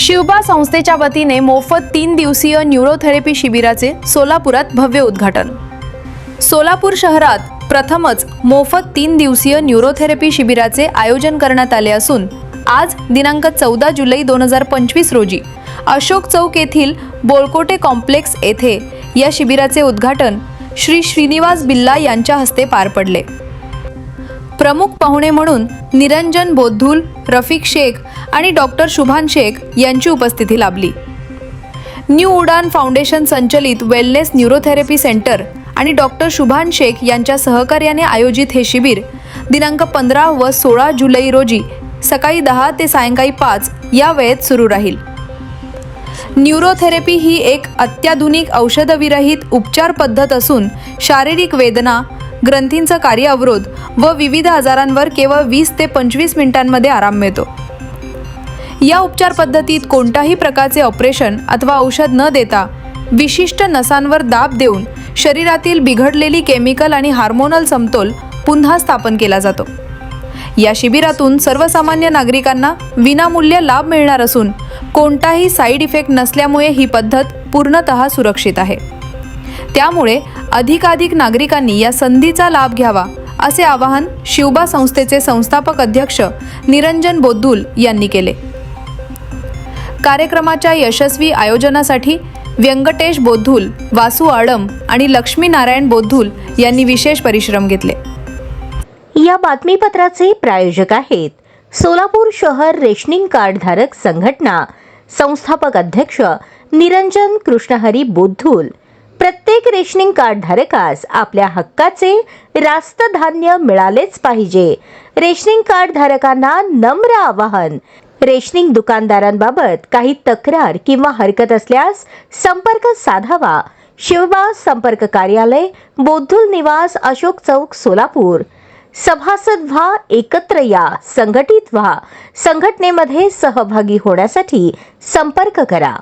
शिवबा संस्थेच्या वतीने मोफत तीन दिवसीय न्यूरोथेरपी शिबिराचे सोलापुरात भव्य उद्घाटन. सोलापूर शहरात प्रथमच मोफत तीन दिवसीय न्यूरोथेरपी शिबिराचे आयोजन करण्यात आले असून आज दिनांक चौदा जुलै दोन हजार पंचवीस रोजी अशोक चौक येथील बोलकोटे कॉम्प्लेक्स येथे या शिबिराचे उद्घाटन श्री श्रीनिवास बिल्ला यांच्या हस्ते पार पडले. प्रमुख पाहुणे म्हणून निरंजन बोद्धूल रफिक शेख आणि डॉक्टर शुभान शेख यांची उपस्थिती लाभली. न्यू उडान फाउंडेशन संचलित वेलनेस न्यूरोथेरपी सेंटर आणि डॉक्टर शुभान शेख यांच्या सहकार्याने आयोजित हे शिबिर दिनांक पंधरा व सोळा जुलै रोजी सकाळी दहा ते सायंकाळी पाच या वेळेत सुरू राहील. न्यूरोथेरपी ही एक अत्याधुनिक औषधविरहित उपचार पद्धत असून शारीरिक वेदना ग्रंथींचा कार्य अवरोध व विविध आजारांवर केवळ वीस ते पंचवीस मिनिटांमध्ये आराम मिळतो. या उपचार पद्धतीत कोणत्याही प्रकारचे ऑपरेशन अथवा औषध न देता विशिष्ट नसांवर दाब देऊन शरीरातील बिघडलेली केमिकल आणि हार्मोनल समतोल पुन्हा स्थापन केला जातो. या शिबिरातून सर्वसामान्य नागरिकांना विनामूल्य लाभ मिळणार असून कोणताही साईड इफेक्ट नसल्यामुळे ही पद्धत पूर्णतः सुरक्षित आहे. त्यामुळे अधिकाधिक नागरिकांनी या संधीचा लाभ घ्यावा असे आवाहन शिवबा संस्थेचे संस्थापक अध्यक्ष निरंजन बोद्धूल यांनी केले. कार्यक्रमाच्या यशस्वी आयोजनासाठी व्यंकटेश बोद्धूल वासू आडम आणि लक्ष्मी नारायण बोद्धूल यांनी विशेष परिश्रम घेतले. या बातमीपत्राचे प्रायोजक आहेत सोलापूर शहर रेशनिंग कार्ड धारक संघटना संस्थापक अध्यक्ष निरंजन कृष्णहरी बोद्धूल. प्रत्येक रेशनिंग कार्ड धारकास आपल्या हक्काचे रास्त धान्य मिळालेच पाहिजे. रेशनिंग कार्ड धारकांना नम्र आवाहन रेशनिंग दुकानदारांबाबत काही तक्रार किंवा हरकत असल्यास संपर्क साधावा. शिवबा संपर्क कार्यालय बोद्धुल निवास अशोक चौक सोलापूर. सभासद व्हा एकत्र या संघटित व्हा. संघटनेमध्ये सहभागी होण्यासाठी संपर्क करा.